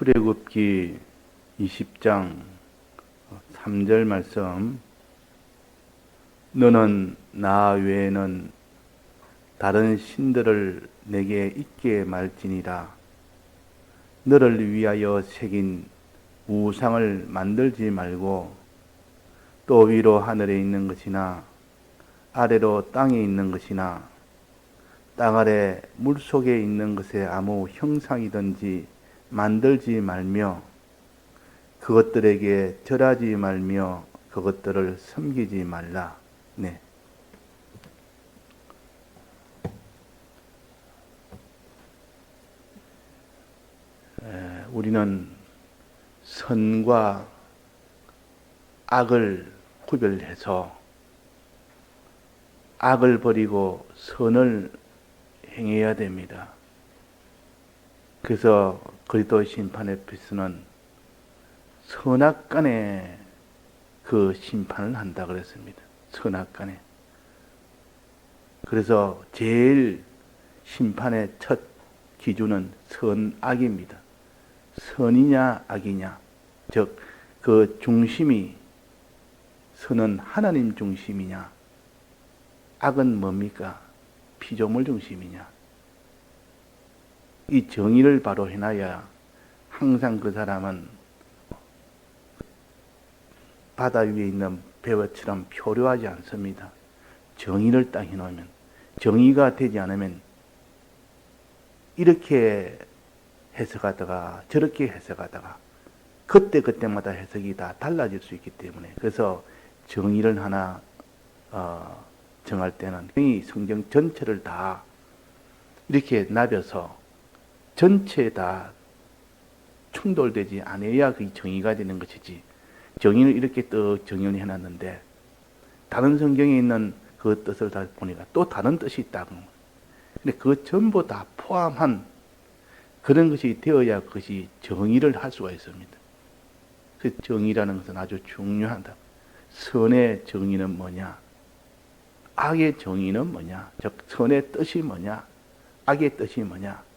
출애굽기 20장 3절 말씀. 너는 나 외에는 다른 신들을 내게 있게 말지니라. 너를 위하여 새긴 우상을 만들지 말고 또 위로 하늘에 있는 것이나 아래로 땅에 있는 것이나 땅 아래 물 속에 있는 것에 아무 형상이든지 만들지 말며 그것들에게 절하지 말며 그것들을 섬기지 말라. 네. 에, 우리는 선과 악을 구별해서 악을 버리고 선을 행해야 됩니다. 그래서 그리스도 심판의 피스는 선악간에 그 심판을 한다 그랬습니다. 선악 간에. 그래서 제일 심판의 첫 기준은 선악입니다. 선이냐 악이냐. 즉, 그 중심이 선은 하나님 중심이냐. 악은 뭡니까? 피조물 중심이냐. 이 정의를 바로 해놔야 항상 그 사람은 바다 위에 있는 배워처럼 표류하지 않습니다. 정의를 딱 해놓으면 정의가 되지 않으면 이렇게 해석하다가 저렇게 해석하다가 그때 그때마다 해석이 다 달라질 수 있기 때문에 그래서 정의를 하나 어, 정할 때는 이 성경 전체를 다 이렇게 나벼서 전체 다 충돌되지 않아야 그 정의가 되는 것이지. 정의를 이렇게 또 정의를 해놨는데 다른 성경에 있는 그 뜻을 다 보니까 또 다른 뜻이 있다고. 근데 그 전부 다 포함한 그런 것이 되어야 그것이 정의를 할 수가 있습니다. 그 정의라는 것은 아주 중요하다. 선의 정의는 뭐냐? 악의 정의는 뭐냐? 즉 선의 뜻이 뭐냐? 악의 뜻이 뭐냐?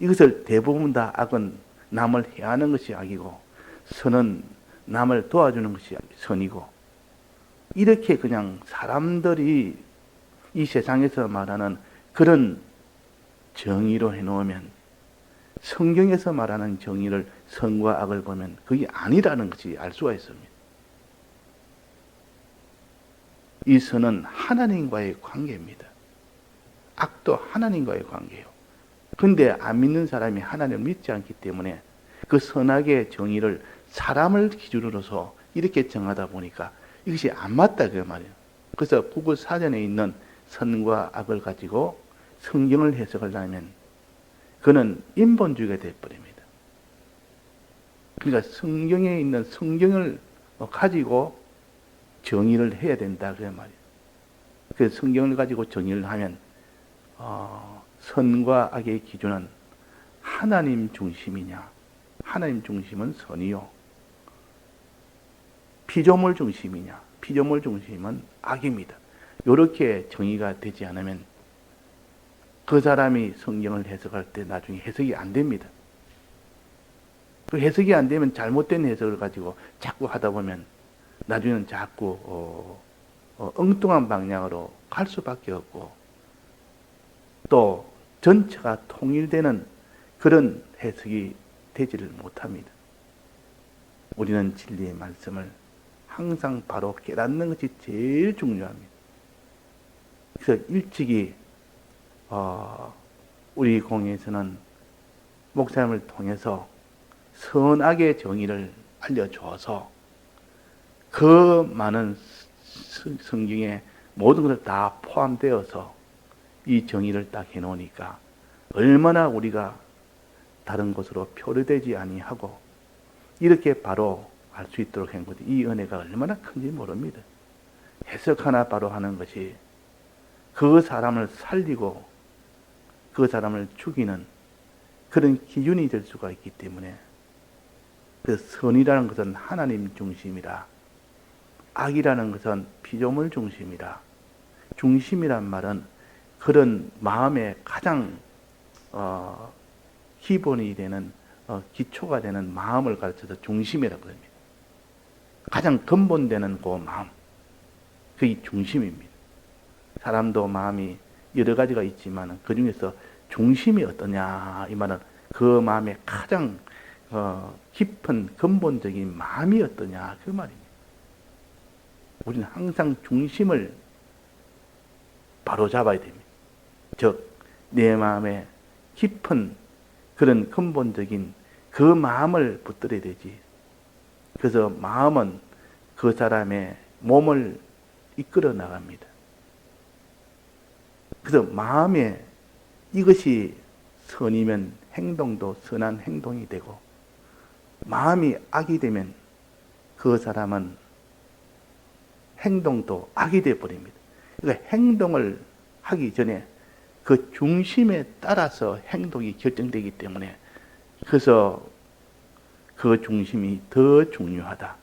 이것을 대부분 다 악은 남을 해하는 것이 악이고 선은 남을 도와주는 것이 선이고 이렇게 그냥 사람들이 이 세상에서 말하는 그런 정의로 해놓으면 성경에서 말하는 정의를 선과 악을 보면 그게 아니라는 것이 알 수가 있습니다. 이 선은 하나님과의 관계입니다. 악도 하나님과의 관계예요. 근데 안 믿는 사람이 하나님을 믿지 않기 때문에 그 선악의 정의를 사람을 기준으로서 이렇게 정하다 보니까 이것이 안 맞다 그 말이에요. 그래서 구글 사전에 있는 선과 악을 가지고 성경을 해석하려면 그는 인본주의가 되어버립니다. 그러니까 성경에 있는 성경을 가지고 정의를 해야 된다 그 말이에요. 그 성경을 가지고 정의를 하면 어, 선과 악의 기준은 하나님 중심이냐? 하나님 중심은 선이요. 피조물 중심이냐? 피조물 중심은 악입니다. 이렇게 정의가 되지 않으면 그 사람이 성경을 해석할 때 나중에 해석이 안 됩니다. 그 해석이 안 되면 잘못된 해석을 가지고 자꾸 하다 보면 나중에는 자꾸 어, 어, 엉뚱한 방향으로 갈 수밖에 없고 또 전체가 통일되는 그런 해석이 되지를 못합니다. 우리는 진리의 말씀을 항상 바로 깨닫는 것이 제일 중요합니다. 그래서 일찍이 어, 우리 공회에서는 목사님을 통해서 선악의 정의를 알려주어서 그 많은 성경에 모든 것을 다 포함되어서 이 정의를 딱 해놓으니까 얼마나 우리가 다른 곳으로 표류되지 아니하고 이렇게 바로 알 수 있도록 한 것이 이 은혜가 얼마나 큰지 모릅니다. 해석 하나 바로 하는 것이 그 사람을 살리고 그 사람을 죽이는 그런 기준이 될 수가 있기 때문에 그 선이라는 것은 하나님 중심이라 악이라는 것은 피조물 중심이라 중심이란 말은 그런 마음의 가장 어, 기본이 되는 어, 기초가 되는 마음을 가르쳐서 중심이라고 합니다. 가장 근본되는 그 마음, 그게 중심입니다. 사람도 마음이 여러 가지가 있지만 그 중에서 중심이 어떠냐 이 말은 그 마음의 가장 어, 깊은 근본적인 마음이 어떠냐 그 말입니다. 우리는 항상 중심을 바로 잡아야 됩니다. 즉, 내 마음에 깊은 그런 근본적인 그 마음을 붙들어야 되지. 그래서 마음은 그 사람의 몸을 이끌어 나갑니다. 그래서 마음에 이것이 선이면 행동도 선한 행동이 되고, 마음이 악이 되면 그 사람은 행동도 악이 되어 버립니다. 그러니까 행동을 하기 전에 그 중심에 따라서 행동이 결정되기 때문에 그래서 그 중심이 더 중요하다.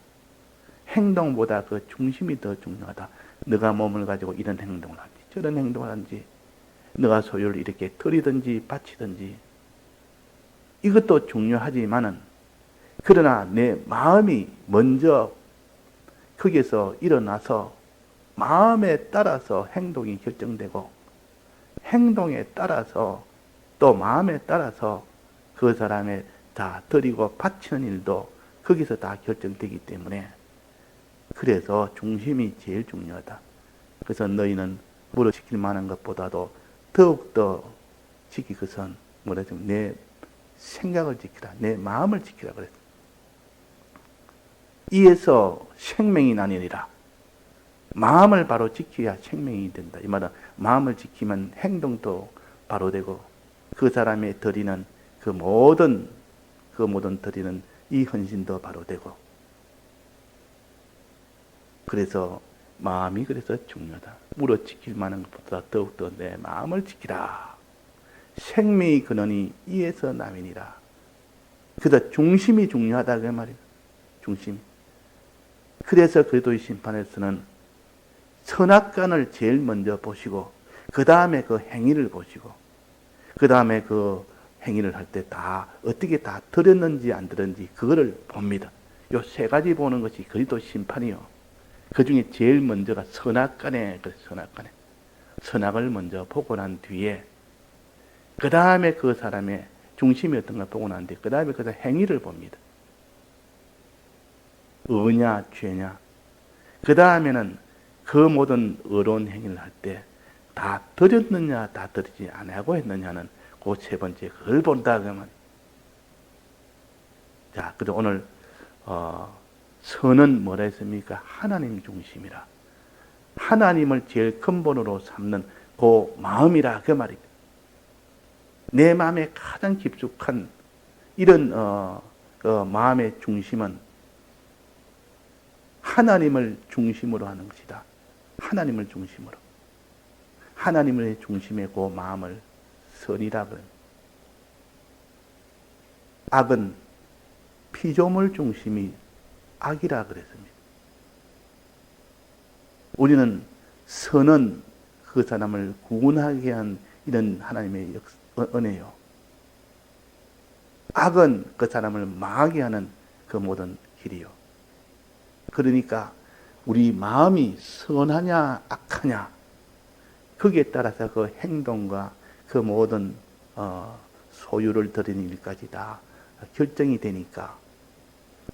행동보다 그 중심이 더 중요하다. 너가 몸을 가지고 이런 행동을 하지, 저런 행동을 하지, 너가 소유를 이렇게 들이든지 바치든지 이것도 중요하지만은 그러나 내 마음이 먼저 거기에서 일어나서 마음에 따라서 행동이 결정되고 행동에 따라서 또 마음에 따라서 그 사람의 다 드리고 바치는 일도 거기서 다 결정되기 때문에 그래서 중심이 제일 중요하다. 그래서 너희는 물어 지킬 만한 것보다도 더욱더 지킬 것은 뭐라죠? 내 생각을 지키라. 내 마음을 지키라 그랬어. 이에서 생명이 나뉘니라. 마음을 바로 지켜야 생명이 된다. 이 말은 마음을 지키면 행동도 바로 되고 그 사람의 드리는 그 모든 그 모든 드리는 이 헌신도 바로 되고 그래서 마음이 그래서 중요하다. 물어 지킬 만한 것보다 더욱더 내 마음을 지키라. 생명이 근원이 이에서 남이니라. 그래서 중심이 중요하다 그 말이에요. 중심. 그래서 그리스도의 심판에서는 선악간을 제일 먼저 보시고 그 다음에 그 행위를 보시고 그 다음에 그 행위를 할 때 다 어떻게 다 들었는지 안 들었는지 그거를 봅니다. 요 세 가지 보는 것이 그리스도 심판이요. 그 중에 제일 먼저가 선악간에 그 선악간에 선악을 먼저 보고 난 뒤에 그 다음에 그 사람의 중심이 어떤 걸 보고 난 뒤에 그 다음에 그 행위를 봅니다. 의냐 죄냐. 그 다음에는 그 모든 의로운 행위를 할 때 다 드렸느냐 다 드리지 않고 했느냐는 그 세 번째 그걸 본다 그러면 자 그래서 오늘 어, 선은 뭐라 했습니까? 하나님 중심이라 하나님을 제일 근본으로 삼는 그 마음이라 그 말입니다. 내 마음에 가장 깊숙한 이런 어, 어, 마음의 중심은 하나님을 중심으로 하는 것이다. 하나님을 중심으로. 하나님을 중심에 그 마음을 선이라 그럽니다. 악은 피조물 중심이 악이라 그랬습니다. 우리는 선은 그 사람을 구원하게 한 이런 하나님의 은혜요. 악은 그 사람을 망하게 하는 그 모든 길이요. 그러니까 우리 마음이 선하냐 악하냐 거기에 따라서 그 행동과 그 모든 어, 소유를 드리는 일까지 다 결정이 되니까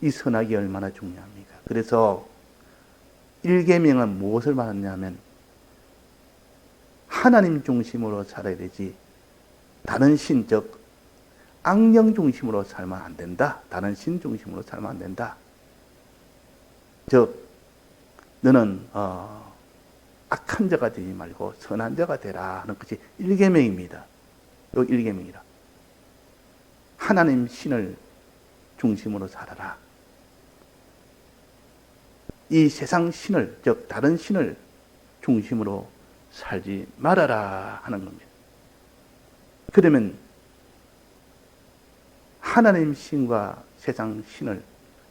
이 선악이 얼마나 중요합니까? 그래서 일계명은 무엇을 말하냐면 하나님 중심으로 살아야 되지 다른 신, 즉 악령 중심으로 살면 안 된다. 다른 신 중심으로 살면 안 된다. 즉 너는 어, 악한 자가 되지 말고 선한 자가 되라 하는 것이 일계명입니다. 요 일계명이라. 하나님 신을 중심으로 살아라. 이 세상 신을 즉 다른 신을 중심으로 살지 말아라 하는 겁니다. 그러면 하나님 신과 세상 신을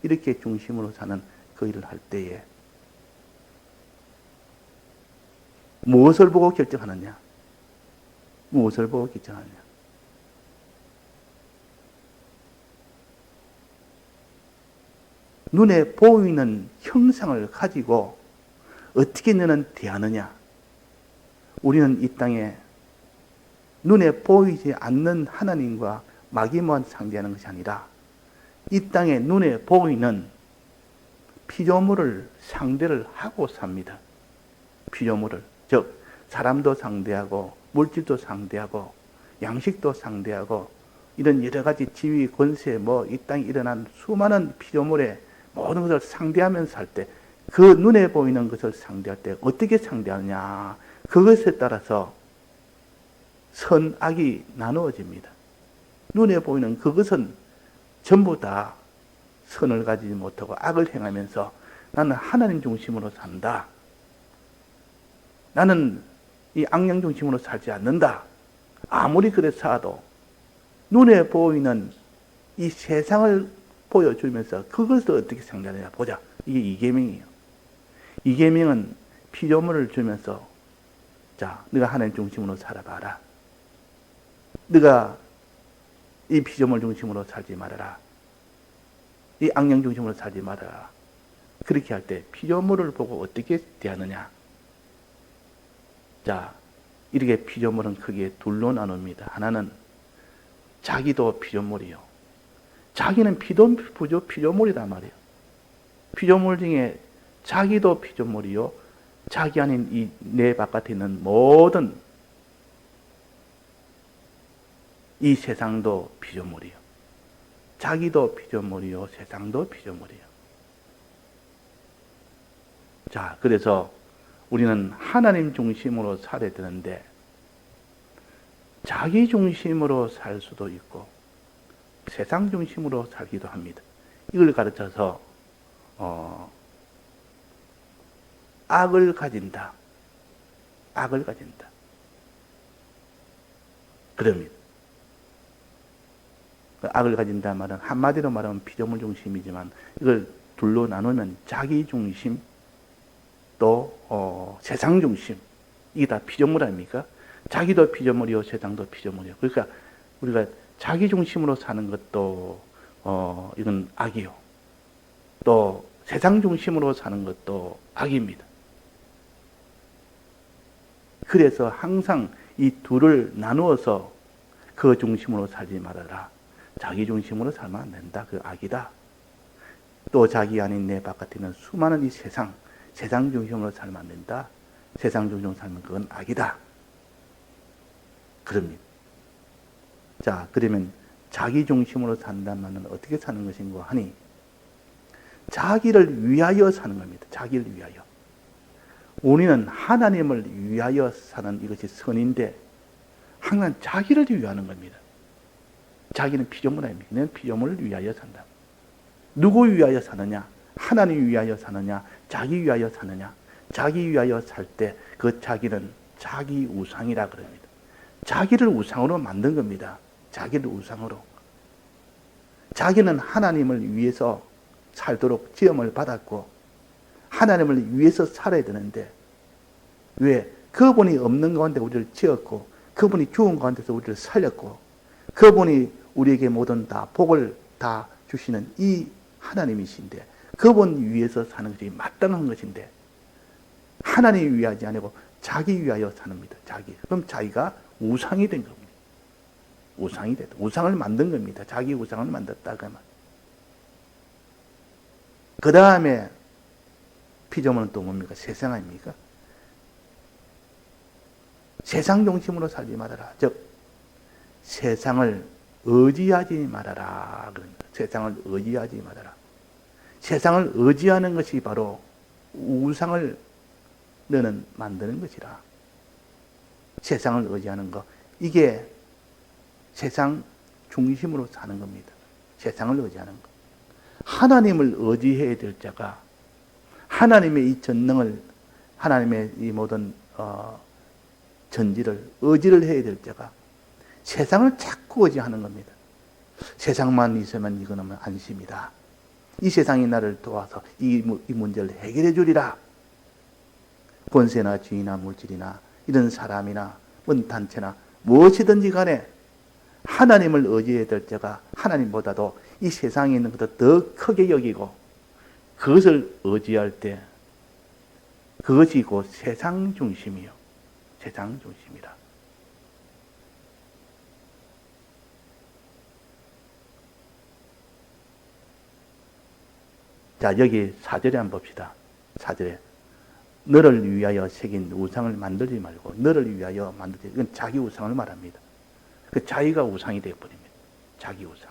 이렇게 중심으로 사는 그 일을 할 때에 무엇을 보고 결정하느냐? 무엇을 보고 결정하느냐? 눈에 보이는 형상을 가지고 어떻게 너는 대하느냐? 우리는 이 땅에 눈에 보이지 않는 하나님과 마귀만 상대하는 것이 아니라 이 땅에 눈에 보이는 피조물을 상대를 하고 삽니다. 피조물을. 즉, 사람도 상대하고, 물질도 상대하고, 양식도 상대하고, 이런 여러 가지 지위, 권세, 뭐, 이 땅에 일어난 수많은 피조물의 모든 것을 상대하면서 할 때, 그 눈에 보이는 것을 상대할 때 어떻게 상대하느냐. 그것에 따라서 선악이 나누어집니다. 눈에 보이는 그것은 전부 다 선을 가지지 못하고 악을 행하면서 나는 하나님 중심으로 산다. 나는 이 악령 중심으로 살지 않는다. 아무리 그래 사도 눈에 보이는 이 세상을 보여주면서 그것을 어떻게 상대하느냐 보자. 이게 이계명이에요. 이계명은 피조물을 주면서 자, 네가 하나님 중심으로 살아봐라. 네가 이 피조물 중심으로 살지 말아라. 이 악령 중심으로 살지 말아라. 그렇게 할 때 피조물을 보고 어떻게 대하느냐. 자, 이렇게 피조물은 크게 둘로 나눕니다. 하나는 자기도 피조물이요. 자기는 피도, 부조, 피조물이란 말이에요. 피조물 중에 자기도 피조물이요. 자기 아닌 이 내 바깥에 있는 모든 이 세상도 피조물이요. 자기도 피조물이요. 세상도 피조물이요. 자, 그래서 우리는 하나님 중심으로 살아야 되는데 자기 중심으로 살 수도 있고 세상 중심으로 살기도 합니다. 이걸 가르쳐서 어, 악을 가진다. 악을 가진다. 그럽니다. 그 악을 가진다 말은 한마디로 말하면 피조물 중심이지만 이걸 둘로 나누면 자기 중심 또 어, 세상 중심 이게 다 피조물 아닙니까? 자기도 피조물이요 세상도 피조물이요. 그러니까 우리가 자기 중심으로 사는 것도 어, 이건 악이요. 또 세상 중심으로 사는 것도 악입니다. 그래서 항상 이 둘을 나누어서 그 중심으로 살지 말아라. 자기 중심으로 살면 안 된다. 그 악이다. 또 자기 아닌 내 바깥에 있는 수많은 이 세상, 세상 중심으로 살면 안 된다. 세상 중심으로 살면 그건 악이다. 그럽니다. 자, 그러면 자기 중심으로 말은 어떻게 사는 것인고 하니, 자기를 위하여 사는 겁니다. 자기를 위하여. 우리는 하나님을 위하여 사는 이것이 선인데, 항상 자기를 위하는 겁니다. 자기는 피조물 아닙니까? 는 피조물을 위하여 산다. 누구 위하여 사느냐? 하나님 위하여 사느냐? 자기 위하여 사느냐? 자기 위하여 살 때 그 자기는 자기 우상이라 그럽니다. 자기를 우상으로 만든 겁니다. 자기를 우상으로. 자기는 하나님을 위해서 살도록 지음을 받았고 하나님을 위해서 살아야 되는데 왜 그분이 없는 가운데 우리를 지었고 그분이 죽은 가운데서 우리를 살렸고 그분이 우리에게 모든 다 복을 다 주시는 이 하나님이신데 그분 위해서 사는 것이 마땅한 것인데 하나님 위하지 아니고 자기 위하여 사는겁니다 자기. 그럼 자기가 우상이 된 겁니다. 우상이 됐다. 우상을 만든 겁니다. 자기 우상을 만들었다 그 말. 그 다음에 피조물은 또 뭡니까? 세상 아닙니까? 세상 중심으로 살지 말아라. 즉 세상을 의지하지 말아라. 그럽니다. 세상을 의지하지 말아라. 세상을 의지하는 것이 바로 우상을 너는 만드는 것이라. 세상을 의지하는 것. 이게 세상 중심으로 사는 겁니다. 세상을 의지하는 것. 하나님을 의지해야 될 자가 하나님의 이 전능을 하나님의 이 모든 어, 전지를 의지를 해야 될 자가 세상을 자꾸 의지하는 겁니다. 세상만 있으면 이거는 안심이다. 이 세상이 나를 도와서 이, 이 문제를 해결해 주리라. 권세나 지위나 물질이나 이런 사람이나 문 단체나 무엇이든지 간에 하나님을 의지해야 될 자가 하나님보다도 이 세상에 있는 것도 더 크게 여기고 그것을 의지할 때 그것이 곧 세상 중심이요. 세상 중심이라. 자, 여기 사절에 한번 봅시다. 사절에. 너를 위하여 새긴 우상을 만들지 말고, 너를 위하여 만들지. 이건 자기 우상을 말합니다. 그 자기가 우상이 되어버립니다. 자기 우상.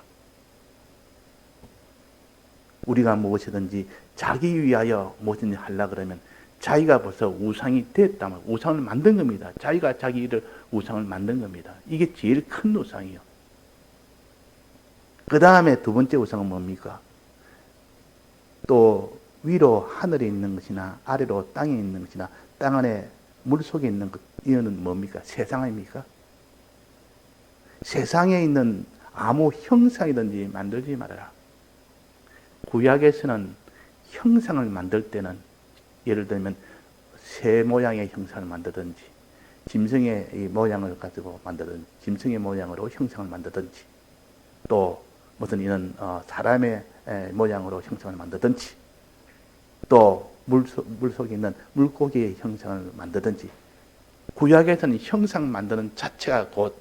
우리가 무엇이든지 자기 위하여 무엇이든지 하려 그러면 자기가 벌써 우상이 됐다면 우상을 만든 겁니다. 자기가 자기 를 우상을 만든 겁니다. 이게 제일 큰 우상이요. 그 다음에 두 번째 우상은 뭡니까? 또 위로 하늘에 있는 것이나 아래로 땅에 있는 것이나 땅 안에 물 속에 있는 것 이거는 뭡니까? 세상입니까? 세상에 있는 아무 형상이든지 만들지 말아라. 구약에서는 형상을 만들 때는 예를 들면 새 모양의 형상을 만들든지 짐승의 이 모양을 가지고 만들든 짐승의 모양으로 형상을 만들든지 또 무슨 이런 어, 사람의 에, 모양으로 형상을 만들든지 또 물속, 물속에 있는 물고기의 형상을 만들든지 구약에서는 형상 만드는 자체가 곧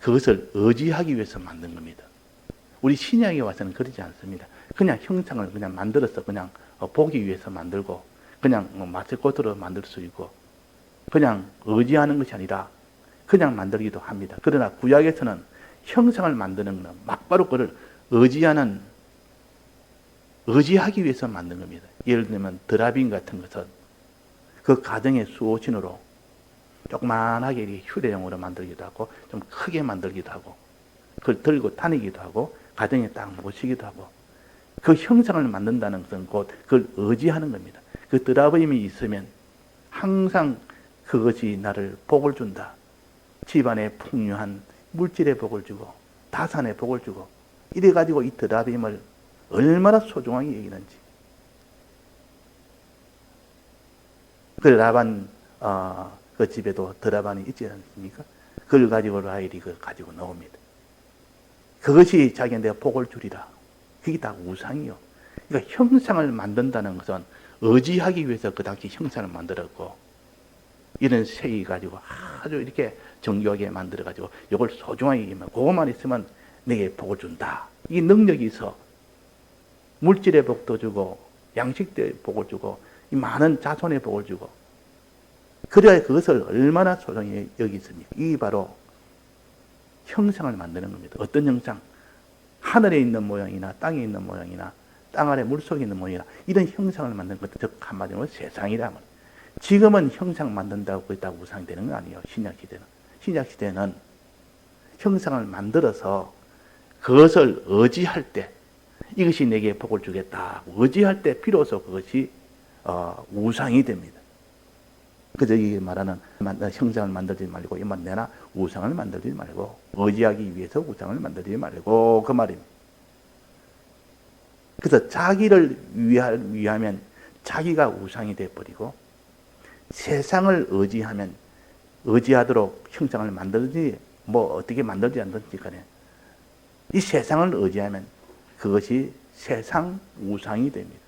그것을 의지하기 위해서 만든 겁니다. 우리 신약에 와서는 그러지 않습니다. 그냥 형상을 그냥 만들어서 그냥 어, 보기 위해서 만들고 그냥 뭐 마스코트로 만들 수 있고 그냥 의지하는 것이 아니라 그냥 만들기도 합니다. 그러나 구약에서는 형상을 만드는 건 막바로 그를 의지하는 의지하기 위해서 만든 겁니다. 예를 들면 드라빈 같은 것은 그 가정의 수호신으로 조그만하게 휴대용으로 만들기도 하고 좀 크게 만들기도 하고 그걸 들고 다니기도 하고 가정에 딱 모시기도 하고 그 형상을 만든다는 것은 곧 그걸 의지하는 겁니다. 그 드라빔이 있으면 항상 그것이 나를 복을 준다. 집안에 풍요한 물질의 복을 주고 다산의 복을 주고 이래 가지고 이 드라빔을 얼마나 소중하게 여기는지. 그 라반 어, 그 집에도 드라반이 있지 않습니까? 그걸 가지고 라헬이 그 가지고 나옵니다. 그것이 자기한테 복을 주리라. 그게 다 우상이요. 그러니까 형상을 만든다는 것은 의지하기 위해서 그 당시 형상을 만들었고 이런 색이 가지고 아주 이렇게 정교하게 만들어 가지고 이걸 소중하게 여기면 그것만 있으면 내게 복을 준다. 이 능력이 있어 물질의 복도 주고 양식의 복을 주고 이 많은 자손의 복을 주고 그래야 그것을 얼마나 소중히 여기습니까? 이게 바로 형상을 만드는 겁니다. 어떤 형상? 하늘에 있는 모양이나 땅에 있는 모양이나 땅 아래 물속에 있는 모양이나 이런 형상을 만드는 것도 즉 한마디로 세상이라면 지금은 형상 만든다고 그다 우상이 되는 거 아니에요. 신약 시대는. 신약 시대는 형상을 만들어서 그것을 의지할 때 이것이 내게 복을 주겠다. 의지할 때 비로소 그것이 어, 우상이 됩니다. 그저 이 말하는 형상을 만들지 말고 이만 내나 우상을 만들지 말고 의지하기 위해서 우상을 만들지 말고 그 말입니다. 그래서 자기를 위하면 자기가 우상이 되어버리고 세상을 의지하면 의지하도록 형상을 만들지 뭐 어떻게 만들지 않든지 간에 이 세상을 의지하면 그것이 세상 우상이 됩니다.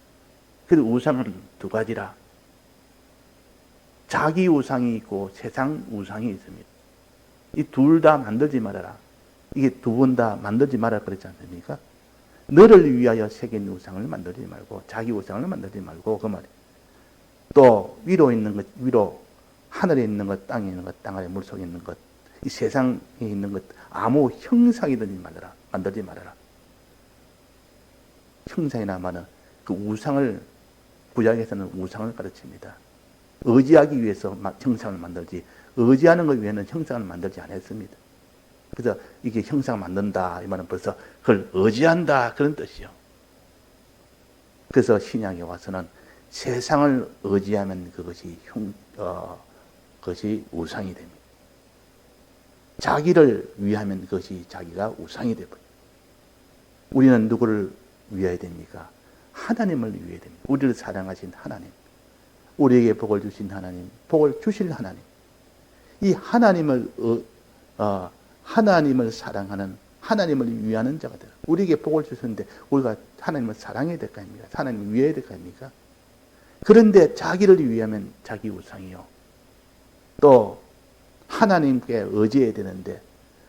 그래서 우상은 두 가지라. 자기 우상이 있고 세상 우상이 있습니다. 이 둘 다 만들지 말아라. 이게 두 번 다 만들지 말아 그랬지 않습니까? 너를 위하여 새긴 우상을 만들지 말고 자기 우상을 만들지 말고 그 말이. 또 위로 있는 것 위로 하늘에 있는 것 땅에 있는 것 땅 아래 물 속에 있는 것 이 세상에 있는 것 아무 형상이든지 말아라 만들지 말아라. 형상이나 말은 그 우상을 구약에서는 우상을 가르칩니다. 의지하기 위해서 형상을 만들지 의지하는 것 위해는 형상을 만들지 않았습니다. 그래서 이게 형상 만든다 이 말은 벌써 그걸 의지한다 그런 뜻이요. 그래서 신약에 와서는 세상을 의지하면 그것이 형, 어, 그것이 우상이 됩니다. 자기를 위하면 그것이 자기가 우상이 되버려. 우리는 누구를 위해야 됩니까? 하나님을 위해야 됩니다. 우리를 사랑하신 하나님. 우리에게 복을 주신 하나님, 복을 주실 하나님. 이 하나님을 어, 어, 하나님을 사랑하는 하나님을 위하는 자가 되라. 우리에게 복을 주셨는데 우리가 하나님을 사랑해야 될 거 아닙니까? 하나님을 위해야 될 거 아닙니까? 그런데 자기를 위하면 자기 우상이요. 또 하나님께 의지해야 되는데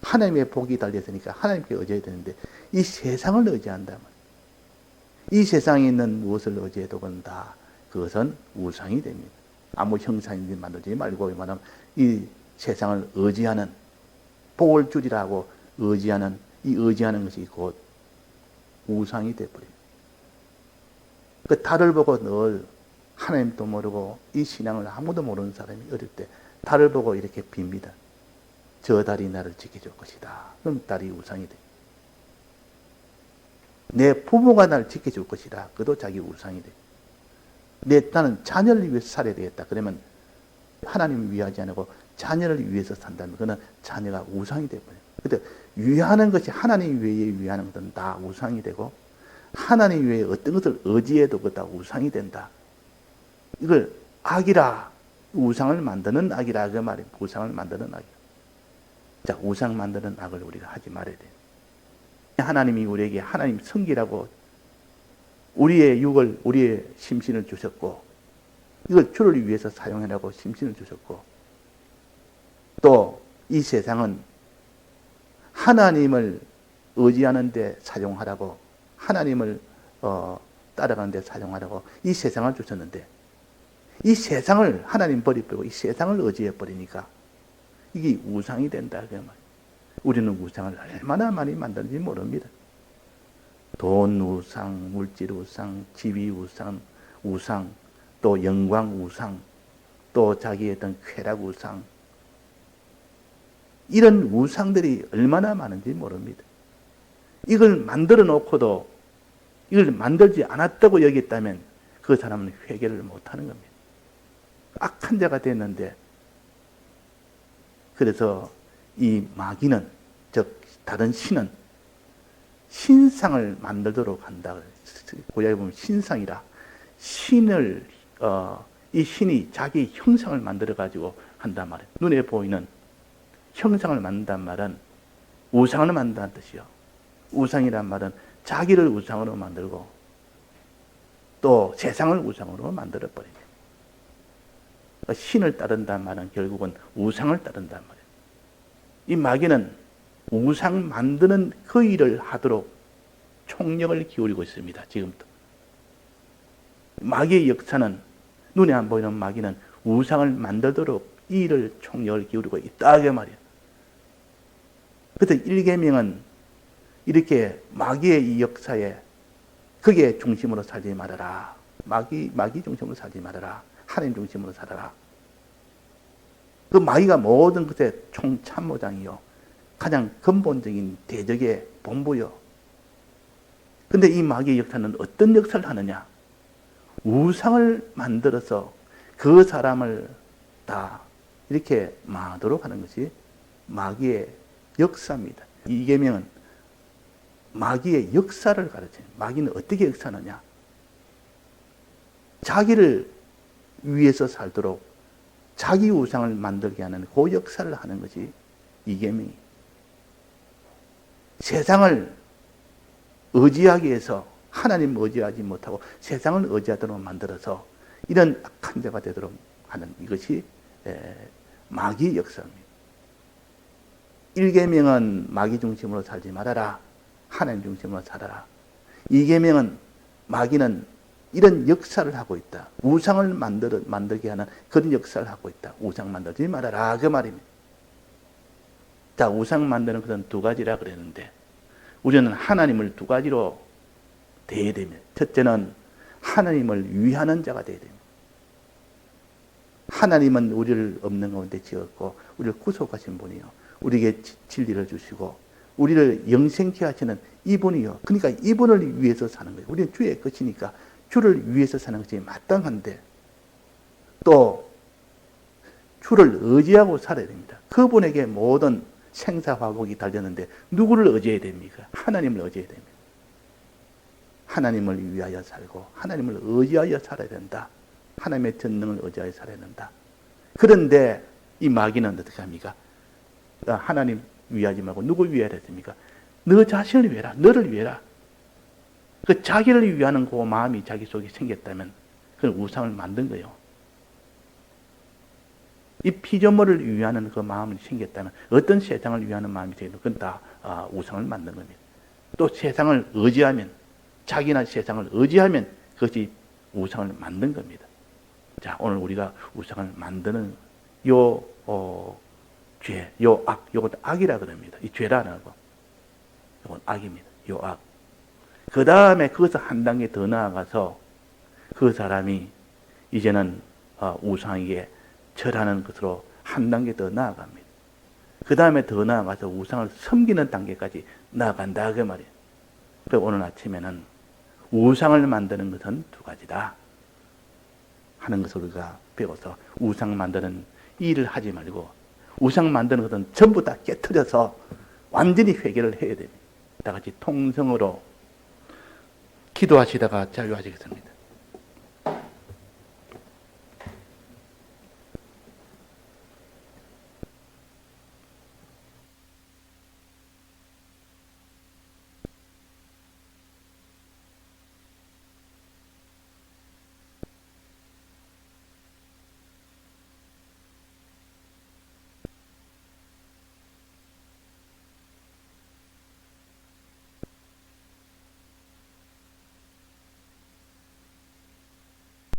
하나님의 복이 달려있으니까 하나님께 의지해야 되는데 이 세상을 의지한다면 이 세상에 있는 무엇을 의지해도 건다. 그것은 우상이 됩니다. 아무 형상인지 만들지 말고 웬만하면 이 세상을 의지하는 복을 주리라고 의지하는 이 의지하는 것이 곧 우상이 되어버립니다. 그 달을 보고 늘 하나님도 모르고 이 신앙을 아무도 모르는 사람이 어릴 때 달을 보고 이렇게 빕니다. 저 달이 나를 지켜줄 것이다. 그럼 달이 우상이 돼. 내 부모가 나를 지켜줄 것이다. 그도 자기 우상이 돼. 내 나는 자녀를 위해서 살아야 되겠다. 그러면 하나님을 위하지 않고 자녀를 위해서 산다면 그는 자녀가 우상이 되버려요. 근데 위하는 것이 하나님 외에 위하는 것은 다 우상이 되고 하나님 외에 어떤 것을 의지해도 그다 우상이 된다. 이걸 악이라 우상을 만드는 악이라 그 말이 우상을 만드는 악이라. 자 우상 만드는 악을 우리가 하지 말아야 돼. 하나님이 우리에게 하나님 성기라고 우리의 육을 우리의 심신을 주셨고 이걸 주를 위해서 사용하라고 심신을 주셨고 또 이 세상은 하나님을 의지하는 데 사용하라고 하나님을 어, 따라가는 데 사용하라고 이 세상을 주셨는데 이 세상을 하나님 버리고 이 세상을 의지해 버리니까 이게 우상이 된다 그 말. 우리는 우상을 얼마나 많이 만드는지 모릅니다. 돈 우상, 물질 우상, 지위 우상, 우상, 또 영광 우상, 또 자기의 어떤 쾌락 우상, 이런 우상들이 얼마나 많은지 모릅니다. 이걸 만들어 놓고도 이걸 만들지 않았다고 여겼다면 그 사람은 회개를 못하는 겁니다. 악한 자가 됐는데 그래서 이 마귀는 즉 다른 신은 신상을 만들도록 한다. 고야에 보면 신상이라 신을 어, 이 신이 자기 형상을 만들어 가지고 한단 말이에요. 눈에 보이는 형상을 만든단 말은 우상을 만든다는 뜻이요. 우상이란 말은 자기를 우상으로 만들고 또 세상을 우상으로 만들어 버립니다. 그러니까 신을 따른다는 말은 결국은 우상을 따른단 말이에요. 이 마귀는 우상 만드는 그 일을 하도록 총력을 기울이고 있습니다. 지금도. 마귀의 역사는 눈에 안 보이는 마귀는 우상을 만들도록 이 일을 총력을 기울이고 있다 그 말이에요. 그래서 일계명은 이렇게 마귀의 이 역사에 그게 중심으로 살지 말아라. 마귀 마귀 중심으로 살지 말아라. 하나님 중심으로 살아라. 그 마귀가 모든 것의 총참모장이요. 가장 근본적인 대적의 본부요. 근데 이 마귀의 역사는 어떤 역사를 하느냐? 우상을 만들어서 그 사람을 다 이렇게 망하도록 하는 것이 마귀의 역사입니다. 이계명은 마귀의 역사를 가르쳐요. 마귀는 어떻게 역사하느냐? 자기를 위해서 살도록 자기 우상을 만들게 하는 그 역사를 하는 것이 이계명이. 세상을 의지하기 위해서 하나님 의지하지 못하고 세상을 의지하도록 만들어서 이런 악한 자가 되도록 하는 이것이 마귀 역사입니다. 일계명은 마귀 중심으로 살지 말아라. 하나님 중심으로 살아라. 이계명은 마귀는 이런 역사를 하고 있다. 우상을 만들, 만들게 하는 그런 역사를 하고 있다. 우상 만들지 말아라. 그 말입니다. 자, 우상 만드는 것은 두 가지라 그랬는데, 우리는 하나님을 두 가지로 대해야 됩니다. 첫째는 하나님을 위하는 자가 되어야 됩니다. 하나님은 우리를 없는 가운데 지었고, 우리를 구속하신 분이요. 우리에게 진리를 주시고, 우리를 영생케 하시는 이분이요. 그러니까 이분을 위해서 사는 거예요. 우리는 주의 것이니까 주를 위해서 사는 것이 마땅한데 또 주를 의지하고 살아야 됩니다. 그분에게 모든 생사화복이 달렸는데 누구를 의지해야 됩니까? 하나님을 의지해야 됩니다. 하나님을 위하여 살고 하나님을 의지하여 살아야 된다. 하나님의 전능을 의지하여 살아야 된다. 그런데 이 마귀는 어떻게 합니까? 하나님 위하지 말고 누구 위하야 됩니까? 너 자신을 위해라. 너를 위해라. 그 자기를 위하는 그 마음이 자기 속에 생겼다면 그건 우상을 만든 거예요. 이 피조물을 위하는 그 마음이 생겼다면 어떤 세상을 위하는 마음이 생겨도 그건 다 아, 우상을 만든 겁니다. 또 세상을 의지하면 자기나 세상을 의지하면 그것이 우상을 만든 겁니다. 자 오늘 우리가 우상을 만드는 요 어, 죄, 요 악, 요것 악이라 그럽니다. 이 죄라는 거. 이건 악입니다. 요 악. 그 다음에 그것을 한 단계 더 나아가서 그 사람이 이제는 어, 우상에게 절하는 것으로 한 단계 더 나아갑니다. 그 다음에 더 나아가서 우상을 섬기는 단계까지 나아간다 그 말이에요. 그래서 오늘 아침에는 우상을 만드는 것은 두 가지다 하는 것을 우리가 배워서 우상 만드는 일을 하지 말고 우상 만드는 것은 전부 다 깨뜨려서 완전히 회개를 해야 됩니다. 다 같이 통성으로 기도하시다가 자유하시겠습니다.